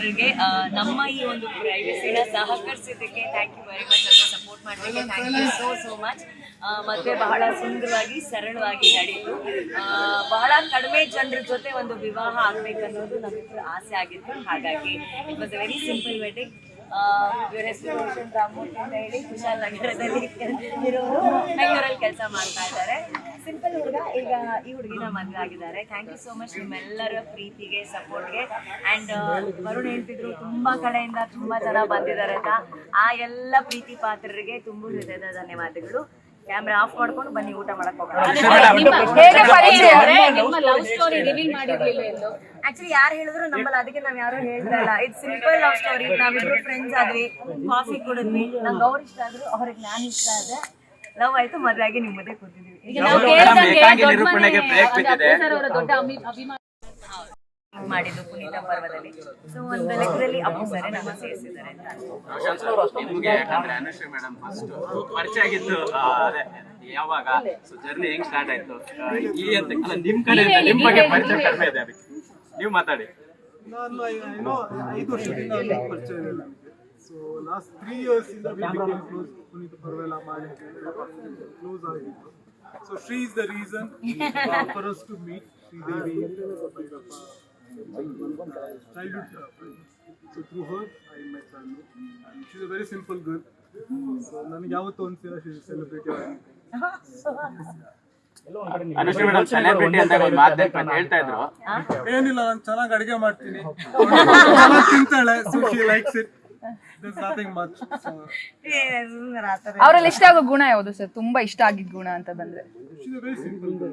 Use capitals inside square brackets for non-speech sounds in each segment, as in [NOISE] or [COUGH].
ಭಕ್ತರಿಗೆ ನಮ್ಮ ಈ ಒಂದು ಪ್ರೈವಸಿನ ಸಹಕರಿಸಿದ್ದಕ್ಕೆ ಥ್ಯಾಂಕ್ ಯು ವೆರಿ ಮಚ್ ಅಂತ ಸಪೋರ್ಟ್ ಮಾಡೋದಕ್ಕೆ thank you so so much ಮತ್ತೆ ಬಹಳ ಸುಂದರವಾಗಿ, ಸರಳವಾಗಿ ನಡೀತು ಬಹಳ ಕಡಿಮೆ ಜನರ ಜೊತೆ ಒಂದು ವಿವಾಹ ಆಗ್ಬೇಕನ್ನೋದು ನಮ್ಮಿಬ್ಬರ ಆಸೆ ಆಗಿತ್ತು. ಹಾಗಾಗಿ it was a very simple wedding ಇವ್ರ ಹೆಸರು ರಾಮೂರ್ತಿ ಅಂತ ಹೇಳಿ ಕುಶಾಲ್ ನಗರದಲ್ಲಿ ಇರೋರು. ಬೆಂಗಳೂರಲ್ಲಿ ಕೆಲಸ ಮಾಡ್ತಾ ಇದ್ದಾರೆ. ಸಿಂಪಲ್ ಹುಡುಗ ಈಗ ಈ ಹುಡುಗಿನ ಮದುವೆ ಆಗಿದ್ದಾರೆ. ಥ್ಯಾಂಕ್ ಯು ಸೋ ಮಚ್ ನಿಮ್ಮೆಲ್ಲರ ಪ್ರೀತಿಗೆ ಸಪೋರ್ಟ್ಗೆ ಅಂಡ್ ವರುಣ್ ಹೇಳ್ತಿದ್ರು ತುಂಬಾ ಕಡೆಯಿಂದ ತುಂಬಾ ಜನ ಬಂದಿದ್ದಾರೆ ಅಂತ. ಆ ಎಲ್ಲ ಪ್ರೀತಿ ಪಾತ್ರರಿಗೆ ತುಂಬ ಹೃದಯದ ಧನ್ಯವಾದಗಳು. ಕ್ಯಾಮ್ರಾ ಆಫ್ ಮಾಡ್ಕೊಂಡು ಬನ್ನಿ ಊಟ ಮಾಡಕ್ ಹೋಗೋಣ. ಲವ್ ಸ್ಟೋರಿ ರಿವೀಲ್ ಮಾಡಿರ್ಲಿಲ್ಲ ಎಂದು. ಆಕ್ಚುಲಿ ಯಾರು ಹೇಳಿದ್ರು ನಮ್ಮಲ್ಲಿ ಅದಕ್ಕೆ ನಾವು ಯಾರು ಹೇಳ್ತಾ ಇಲ್ಲ. ಇಟ್ಸ್ ಸಿಂಪಲ್ ಲವ್ ಸ್ಟೋರಿ ನಾವಿಬ್ರು ಫ್ರೆಂಡ್ಸ್ ಆದ್ವಿ. ಕಾಫಿ ಕುಡಿದ್ವಿ. ನಂಗೆ ಅವ್ರು ಇಷ್ಟ ಆದ್ರು ಅವ್ರಿಗೆ ನಾನು ಇಷ್ಟ ಆದ್ರೆ ಲವ್ ಆಯ್ತು ಮದುವೆ ಆಗಿ ನಿಮ್ ಮುಂದೆ ಕೂತಿದ್ವಿ. ಈಗ ನಾವು ಕೇಳಿದಂಗೆ ದೊಡ್ಡ ಮನೆ ಅಪ್ಪು ಸರ್ ಅವರ ದೊಡ್ಡ ಅಭಿ- ಅಭಿಮಾನಿ. ಮಾಡಿದ್ದು ಪುನೀತ ಪರ್ವದಲ್ಲಿ. ಸೊ ಒಂದು ಲೆಕ್ಕದಲ್ಲಿ ಅಪ್ಪು ಸರ್ ನಮ್ಮ ಸೇರಿಸಿದ್ದಾರೆ ಅಂತ ನಿಮ್ಗೆ ಯಾಕಂದ್ರೆ ಅನುಶ್ರೀ ಮೇಡಮ್ ಫಸ್ಟ್ ಪರಿಚಯ ಆಗಿದ್ದು ಅದೇ ಯಾವಾಗ? ಸೊ ಜರ್ನಿ ಹೆಂಗ್ ಸ್ಟಾರ್ಟ್ ಆಯ್ತು? ಈ ಇಲ್ಲಿ ಅಂತ ಅಲ್ಲ ನಿಮ್ ಕಡೆಯಿಂದ ನಿಮ್ ಬಗ್ಗೆ ಪರಿಚಯ ಕಡಿಮೆ ಇದೆ ಅದಕ್ಕೆ. ನೀವು ಮಾತಾಡಿ. ನಾನು ಏನೋ ಐದು ವರ್ಷದಿಂದ ಪರಿಚಯ ಇಲ್ಲ ಸೊ ಲಾಸ್ಟ್ ತ್ರೀ ಇಯರ್ಸ್ ಇಂದ ವಿ ಕ್ಲೋಸ್ ಪುನೀತ್ ಪರ್ವೆಲ್ಲ ಮಾಡಿ ಕ್ಲೋಸ್ ಆಗಿತ್ತು. So Shri is the reason for us to meet Sridevi. Bhyrappa childhood so through her I my she's a very simple girl very girl ನನಗೆ ಯಾವತ್ತೂ ಒಂದ್ಸಲ she celebrity ಆಗಿ Anushree madam celebrity ಅಂತ ಒಂದು ಮಾತು ಹೇಳ್ತಾ ಇದ್ರು. ಏನಿಲ್ಲ ನಾನು ಚೆನ್ನಾಗಿ ಅಡಿಗೆ ಮಾಡ್ತೀನಿ. ಚೆನ್ನಾಗಿ [LAUGHS] ತಿಂತಾಳೆ ಸೊ ಶಿ ಲೈಕ್ಸ್ ಇಟ್. ಅವರಲ್ಲಿ ಇಷ್ಟ ಆಗೋ ಗುಣ ಯಾವುದು ಸರ್? ತುಂಬಾ ಇಷ್ಟ ಆಗಿದ್ ಗುಣ ಅಂತ ಬಂದ್ರೆ. She's a very simple girl,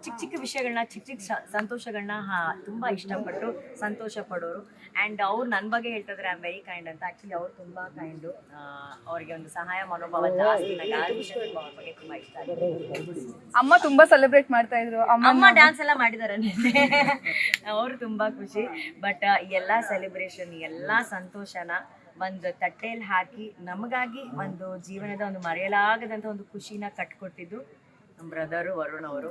ಚಿಕ್ಕ ಚಿಕ್ಕ ವಿಷಯಗಳನ್ನ ಚಿಕ್ಕ ಚಿಕ್ಕ ಸಂತೋಷಗಳನ್ನ ಹಾ- ತುಂಬಾ ಇಷ್ಟಪಟ್ಟು ಸಂತೋಷ ಪಡೋರು. ಆ್ಯಂಡ್ ಅವ್ರು ನನ್ನ ಬಗ್ಗೆ ಹೇಳ್ತಿದ್ರೆ ಐ ಆಮ್ ವೆರಿ ಕೈಂಡ್ ಅಂತ. ಆ್ಯಕ್ಚುಲಿ ಅವ್ರು ತುಂಬಾ ಕೈಂಡು ಅವರಿಗೆ ಒಂದು ಸಹಾಯ ಮನೋಭಾವ ಜಾಸ್ತಿ ಆ ವಿಷಯ ತುಂಬಾ ಅವ್ರ ಬಗ್ಗೆ ತುಂಬಾ ಇಷ್ಟ ಆಗಿದೆ. ಅಮ್ಮ ತುಂಬಾ ಸೆಲೆಬ್ರೇಟ್ ಮಾಡ್ತಾ ಇದ್ರು. ಅಮ್ಮ ಅಮ್ಮ ಡ್ಯಾನ್ಸ್ ಎಲ್ಲ ಮಾಡಿದಾರೆ [LAUGHS] ಅವರು ತುಂಬಾ ಖುಷಿ. ಬಟ್ ಎಲ್ಲಾ ಸೆಲೆಬ್ರೇಷನ್ ಎಲ್ಲಾ ಸಂತೋಷನ ಒಂದು ತಟ್ಟೆಯಲ್ಲಿ ಹಾಕಿ ನಮಗಾಗಿ ಒಂದು ಜೀವನದ ಒಂದು ಮರೆಯಲಾಗದಂತ ಒಂದು ಖುಷಿನ ಕಟ್ಕೊಟ್ಟಿದ್ದು ನಮ್ಮ ಬ್ರದರು ವರುಣ್ ಅವರು.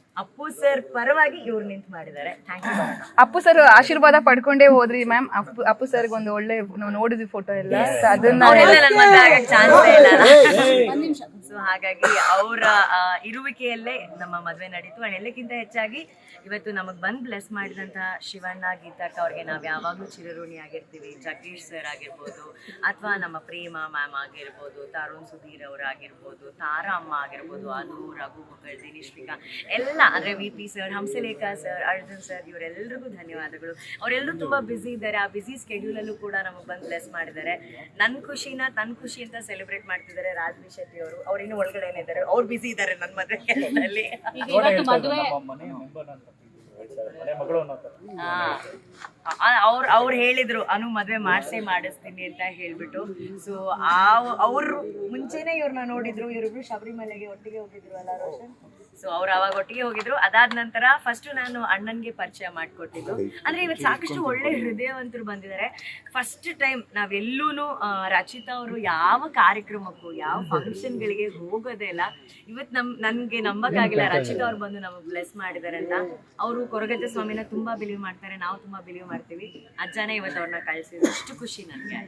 ಅಪ್ಪು ಸರ್ ಪರವಾಗಿ ಇವ್ರು ನಿಂತು ಮಾಡಿದ್ದಾರೆ ಥ್ಯಾಂಕ್ ಯು ಅಪ್ಪು ಸರ್ ಆಶೀರ್ವಾದ ಪಡ್ಕೊಂಡೇ ಹೋದ್ರಿ ಮ್ಯಾಮ್ ಅಪ್ಪು ಅಪ್ಪು ಸರ್ಗೆ ಒಂದು ಒಳ್ಳೆ ನಾವು ನೋಡಿದ್ವಿ ಫೋಟೋ ಎಲ್ಲ. ಅದನ್ನ ಸೊ [LAUGHS] ಹಾಗಾಗಿ ಅವರ ಇರುವಿಕೆಯಲ್ಲೇ ನಮ್ಮ ಮದುವೆ ನಡೀತು. ಅಂಡ್ ಎಲ್ಲಕ್ಕಿಂತ ಹೆಚ್ಚಾಗಿ ಇವತ್ತು ನಮಗ್ ಬಂದ್ ಬ್ಲೆಸ್ ಮಾಡಿದಂತಹ ಶಿವಣ್ಣ ಗೀತಕ್ಕ ಅವ್ರಿಗೆ ನಾವ್ ಯಾವಾಗ್ಲೂ ಚಿರಋಣಿ ಆಗಿರ್ತೀವಿ. ಜಗದೀಶ್ ಸರ್ ಆಗಿರ್ಬೋದು ಅಥವಾ ನಮ್ಮ ಪ್ರೇಮ ಮ್ಯಾಮ್ ಆಗಿರ್ಬೋದು ತರುಣ್ ಸುಧೀರ್ ಅವರಾಗಿರ್ಬೋದು ತಾರಾ ಅಮ್ಮ ಆಗಿರ್ಬೋದು ಅನು ರಘು ಮುಖರ್ಜಿ ನಿಶ್ವಿಕಾ ಎಲ್ಲ ಅಂದ್ರೆ V P sir Hamsalekha sir Arjun sir ಇವರೆಲ್ಲರಿಗೂ ಧನ್ಯವಾದಗಳು. ಅವರೆಲ್ಲರೂ ತುಂಬಾ ಬ್ಯುಸಿ ಇದ್ದಾರೆ. ಆ ಬ್ಯುಸಿ ಸ್ಕೆಡ್ಯೂಲಲ್ಲೂ ಕೂಡ ನಮಗೆ ಬಂದು ಬ್ಲೆಸ್ ಮಾಡಿದ್ದಾರೆ. ನನ್ನ ಖುಷಿನ ತನ್ನ ಖುಷಿ ಅಂತ ಸೆಲೆಬ್ರೇಟ್ ಮಾಡ್ತಿದ್ದಾರೆ ರಾಜ್ವಿ ಶೆಟ್ಟಿ ಅವರು. ಅವ್ರು ಇನ್ನೂ ಒಳಗಡೆ ಇದ್ದಾರೆ. ಅವ್ರು ಬಿಸಿ ಇದ್ದಾರೆ ನನ್ನ ಮದುವೆ ಕೆಲಸದಲ್ಲಿ. ಅವ್ರು ಅವ್ರು ಹೇಳಿದ್ರು ಅನು ಮದ್ವೆ ಮಾಡ್ಸೇ ಮಾಡಿಸ್ತೀನಿ ಅಂತ ಹೇಳ್ಬಿಟ್ಟು. ಸೊ ಆ ಅವ್ರು ಮುಂಚೆನೆ ಇವ್ರನ್ನ ನೋಡಿದ್ರು. ಇವ್ರಿಬ್ರು ಶಬರಿಮಲೆಗೆ ಒಟ್ಟಿಗೆ ಹೋಗಿದ್ರು ಅಲ್ಲ ರೋಷನ್? ಸೊ ಅವ್ರು ಅವಾಗ ಒಟ್ಟಿಗೆ ಹೋಗಿದ್ರು. ಅದಾದ ನಂತರ ಫಸ್ಟ್ ನಾನು ಅಣ್ಣನ್ಗೆ ಪರಿಚಯ ಮಾಡಿಕೊಟ್ಟಿದ್ದು. ಅಂದ್ರೆ ಇವತ್ತು ಸಾಕಷ್ಟು ಒಳ್ಳೆ ಹೃದಯವಂತರು ಬಂದಿದ್ದಾರೆ. ಫಸ್ಟ್ ಟೈಮ್ ನಾವೆಲ್ಲೂ ರಚಿತಾ ಅವರು ಯಾವ ಕಾರ್ಯಕ್ರಮಕ್ಕೂ ಯಾವ ಫಂಕ್ಷನ್ಗಳಿಗೆ ಹೋಗೋದೇ ಇಲ್ಲ. ಇವತ್ತು ನಮ್ ನನ್ಗೆ ನಂಬಕ್ಕಾಗಿಲ್ಲ. ರಚಿತಾ ಅವ್ರು ಬಂದು ನಮಗೆ ಬ್ಲೆಸ್ ಮಾಡಿದ್ದಾರೆ ಅಂತ. ಅವರು ಕೊರಗಜ್ಜ ಸ್ವಾಮಿನ ತುಂಬಾ ಬಿಲೀವ್ ಮಾಡ್ತಾರೆ. ನಾವು ತುಂಬಾ ಬಿಲೀವ್ ಮಾಡ್ತೀವಿ. ಅಜ್ಜನೇ ಇವತ್ತು ಅವ್ರನ್ನ ಕಳ್ಸಿದ್ರು ಅಷ್ಟು ಖುಷಿ ನನಗೆ.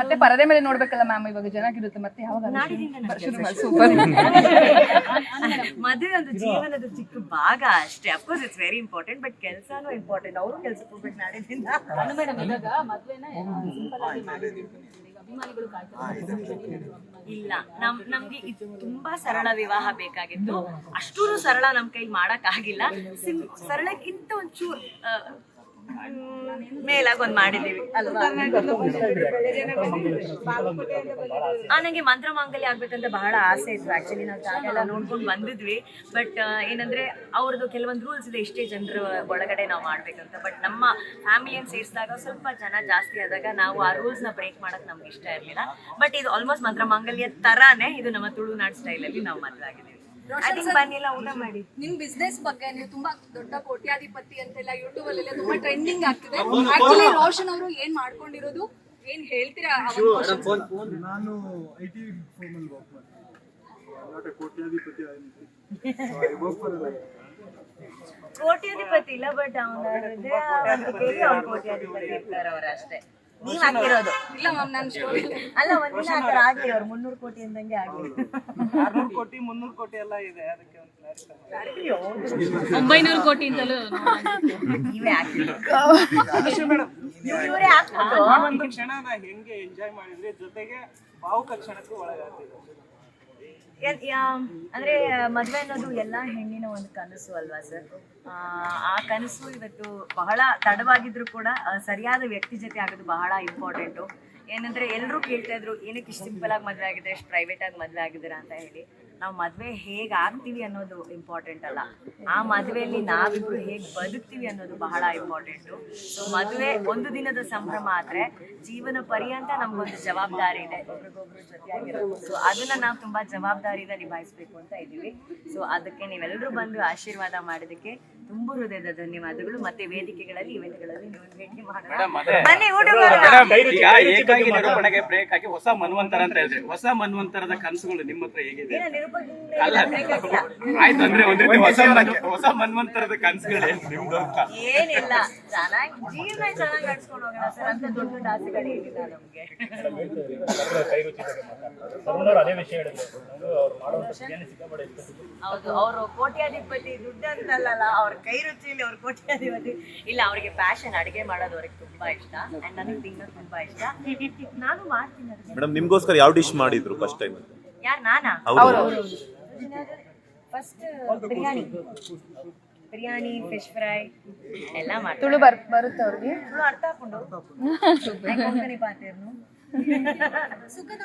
ಮತ್ತೆ ಪರದೆ ಮೇಲೆ ನೋಡ್ಬೇಕಲ್ಲ ಮ್ಯಾಮ್ ಇವಾಗ ಚೆನ್ನಾಗಿರುತ್ತೆ ಮತ್ತೆ ಯಾವಾಗ? ನಾಡಿದಿಂದ [LAUGHS] ಮದುವೆ ಒಂದು ಜೀವನದ ಚಿಕ್ಕ ಭಾಗ ಅಷ್ಟೇ. Of course it's very important but ಕೆಲಸನೂ ಇಂಪಾರ್ಟೆಂಟ್ ಅವರು ಕೆಲ್ಸಕ್ಕೆ ಹೋಗ್ಬೇಕು ನಾಡಿದಿಂದ ಅನು ಮೇಡಮ್ ಇವಾಗ ಮದ್ವೆನ ಸಿಂಪಲ್ ಆಗಿ ಮಾಡಿದ್ರು. ಅಭಿಮಾನಿಗಳು ಇಲ್ಲ ನಮ್ ನಮ್ಗೆ ಇದು ತುಂಬಾ ಸರಳ ವಿವಾಹ ಬೇಕಾಗಿತ್ತು. ಅಷ್ಟೂ ಸರಳ ನಮ್ ಕೈ ಮಾಡಕ್ ಆಗಿಲ್ಲ ಸಿಂ ಸರಳಕ್ಕಿಂತ ಒಂಚೂರು ಮೇಲಾಗ ಒಂದ್ ಮಾಡಿದೀವಿ ಅಲ್ವಾ ಆ, ನಂಗೆ ಮಂತ್ರ ಮಾಂಗಲ್ಯ ಆಗ್ಬೇಕಂತ ಬಹಳ ಆಸೆ ಇತ್ತು. ಆಕ್ಚುಲಿ ನಾವು ಜಾಗೆಲ್ಲ ನೋಡ್ಕೊಂಡು ಬಂದಿದ್ವಿ. ಬಟ್ ಏನಂದ್ರೆ ಅವ್ರದ್ದು ಕೆಲವೊಂದು ರೂಲ್ಸ್ ಇದೆ. ಇಷ್ಟೇ ಜನರ ಒಳಗಡೆ ನಾವು ಮಾಡ್ಬೇಕಂತ. ಬಟ್ ನಮ್ಮ ಫ್ಯಾಮಿಲಿಯನ್ನು ಸೇರಿಸಿದಾಗ ಸ್ವಲ್ಪ ಜನ ಜಾಸ್ತಿ ಆದಾಗ ನಾವು ಆ ರೂಲ್ಸ್ನ ಬ್ರೇಕ್ ಮಾಡಕ್ ನಮ್ಗೆ ಇಷ್ಟ ಇರಲಿಲ್ಲ. ಬಟ್ ಇದು ಆಲ್ಮೋಸ್ಟ್ ಮಂತ್ರ ಮಾಂಗಲ್ಯ ತರಾನೇ ಇದು ನಮ್ಮ ತುಳುನಾಡು ಸ್ಟೈಲ್ ಅಲ್ಲಿ ನಾವು ಮದ್ವೆ ಆಗಿದ್ದೀವಿ ಅದಕ್ಕೆ ಬನ್ನಿಲ್ಲ ಊಟ ಮಾಡಿ. ನಿಮ್ ಬಿಸ್ನೆಸ್ ಬಗ್ಗೆ ನೀವು ತುಂಬಾ ದೊಡ್ಡ ಕೋಟ್ಯಾಧಿಪತಿ ಅಂತೆಲ್ಲ ಯೂಟ್ಯೂಬ್ ಅಲ್ಲೆಲ್ಲ ತುಂಬಾ ಟ್ರೆಂಡಿಂಗ್ ಆಗ್ತಿದೆ. ಆಕ್ಚುಲಿ ರೋಷನ್ ಅವರು ಏನ್ ಮಾಡ್ಕೊಂಡಿರೋದು? ಏನ್ ಹೇಳ್ತೀರಾ ನಾನು ಐ ಟಿ ಫೋಮಲ್ಲಿ ವರ್ಕ್ ಮಾಡ್ತೀನಿ. Not a Kotyadhipati I work for Kotyadhipati ಇಲ್ಲ ಬಟ್ ಅವನ ಹೃದಯ ಕೋಟ್ಯಾಧಿಪತಿ. ಇರ್ತಾರೆ ಅವ್ರು ಅಷ್ಟೇ ನೀವ್ ಹಾಕಿರೋದು. ಇಲ್ಲ ಮ್ಯಾಮ್ ನಾನು ಸ್ಟೋರಿ ಅಲ್ಲ ಒಂದಿನ ಆತರ ಅವ್ರು ಮುನ್ನೂರು ಕೋಟಿ ಅಂದಂಗೆ ಆಗ್ಲಿ. ಕೋಟಿ ಮುನ್ನೂರು ಕೋಟಿ ಎಲ್ಲ ಇದೆ ಅದಕ್ಕೆ ಒಂದು ಒಂಬೈನೂರು ಕೋಟಿ ಅಂತಲೂ ನೀವೇ ಹಾಕಿ ಇವರೇ ಹಾಕ್ಬಿಟ್ಟು. ಒಂದು ಕ್ಷಣನ ಹೆಂಗೆ ಎಂಜಾಯ್ ಮಾಡಿದ್ರಿ ಜೊತೆಗೆ ಭಾವುಕ ಕ್ಷಣಕ್ಕೂ ಒಳಗಾಗ್ತಿದೆ. ಅಂದ್ರೆ, ಮದ್ವೆ ಅನ್ನೋದು ಎಲ್ಲಾ ಹೆಣ್ಣಿನ ಒಂದು ಕನಸು ಅಲ್ವಾ ಸರ್ ಆ ಕನಸು ಇವತ್ತು ಬಹಳ ತಡವಾಗಿದ್ರು ಕೂಡ ಸರಿಯಾದ ವ್ಯಕ್ತಿ ಜೊತೆ ಆಗೋದು ಬಹಳ ಇಂಪಾರ್ಟೆಂಟು ಏನಂದ್ರೆ ಎಲ್ಲರೂ ಕೇಳ್ತಾ ಇದ್ರು, ಏನಕ್ಕೆ ಇಷ್ಟು ಸಿಂಪಲ್ ಆಗಿ ಮದ್ವೆ ಆಗಿದ್ರೆ ಇಷ್ಟು ಪ್ರೈವೇಟ್ ಆಗಿ ಮದ್ವೆ ಆಗಿದ್ದೀರಾ? ಅಂತ ಹೇಳಿ. ನಾವು ಮದುವೆ ಹೇಗೆ ಆಗ್ತೀವಿ ಅನ್ನೋದು ಇಂಪಾರ್ಟೆಂಟ್ ಅಲ್ಲ. ಆ ಮದುವೆಯಲ್ಲಿ ನಾವಿಬ್ರು ಹೇಗೆ ಬದುಕ್ತೀವಿ ಅನ್ನೋದು ಬಹಳ ಇಂಪಾರ್ಟೆಂಟು ಸೊ ಮದುವೆ ಒಂದು ದಿನದ ಸಂಭ್ರಮ ಆದ್ರೆ ಜೀವನ ಪರ್ಯಂತ ನಮಗೊಂದು ಜವಾಬ್ದಾರಿ ಇದೆ. ಸೊ ಅದನ್ನ ನಾವು ತುಂಬಾ ಜವಾಬ್ದಾರಿಯಿಂದ ನಿಭಾಯಿಸ್ಬೇಕು ಅಂತ ಇದ್ದೀವಿ. ಸೊ ಅದಕ್ಕೆ ನೀವೆಲ್ಲರೂ ಬಂದು ಆಶೀರ್ವಾದ ಮಾಡಿದಕ್ಕೆ ತುಂಬು ಹೃದಯದ ಧನ್ಯವಾದಗಳು. ಮತ್ತೆ ವೇದಿಕೆಗಳಲ್ಲಿ ಇವೆಂಟ್ಗಳಲ್ಲಿ ನೀವು ಭೇಟಿ ಮಾಡೋಣ. ಬನ್ನಿ ನಿರೂಪಣೆಗೆ ಬ್ರೇಕ್ ಹಾಕಿ ಹೊಸ ಮನ್ವಂತರ ಅಂತ ಹೇಳಿದ್ರೆ ಹೊಸ ಮನ್ವಂತರದ ಕನಸುಗಳು ನಿಮ್ಮ ಹತ್ರ ಹೇಗಿದೆ? ಅಲ್ಲ ಆಯ್ತು ಅಂದ್ರೆ ಒಂದ್ ರೀತಿ ಹೊಸ ಹೊಸ ಮನ್ವಂತರದ ಕನಸುಗಳು ನಿಮ್ದು ಅಂತ ಏನಿಲ್ಲ ಚೆನ್ನಾಗಿ ಜೀವನ ಚೆನ್ನಾಗಿ ನಡ್ಸ್ಕೊಂಡು ಹೋಗೋಣ ಸರ್. ಅಂತ ದೊಡ್ಡ ದೊಡ್ಡ ಆಸೆಗಳು ಏನಿಲ್ಲ ನಮ್ಗೆ ಅದೇ ವಿಷಯ ಹೇಳಿದ್ರು. ಅವ್ರು ಮಾಡುವಂತ ಬಿರಿಯಾನಿ ಸಿಕ್ಕಾಪಟ್ಟೆ ಹೌದು ಅವರು ಕೋಟ್ಯಾಧಿಪತಿ ದುಡ್ಡು ಅಂತಲ್ಲ ಅವ್ರ ಕೈ ರುಚಿಯಲ್ಲಿ ಅವ್ರ ಕೋಟ್ಯಾಧಿಪತಿ ಇಲ್ಲ ಅವ್ರಿಗೆ ಪ್ಯಾಷನ್ ಅಡುಗೆ ಮಾಡೋದು ಅವ್ರಿಗೆ ತುಂಬಾ ಇಷ್ಟ. ಅಂಡ್ ನನಗೆ ತಿನ್ನೋದು ತುಂಬಾ ಇಷ್ಟ. ನಾನು ಮಾಡ್ತೀನಿ ಅಡುಗೆ. ಮೇಡಮ್ ನಿಮ್ಗೋಸ್ಕರ ಯಾವ ಡಿಶ್ ಮಾಡಿದ್ರು ಫಸ್ಟ್ ಟೈಮ್ ಯಾರ್ ನಾನಾ? ಅವರು first biryani. Biryani fish fry ಎಲ್ಲ ಮಾಡ್ತೀನಿ ತುಳು ಬರ್ ಬರುತ್ತೆ ಅವ್ರಿಗೆ. ತುಳು ಅರ್ಥ ಹಾಕೊಂಡು ಸುಖದ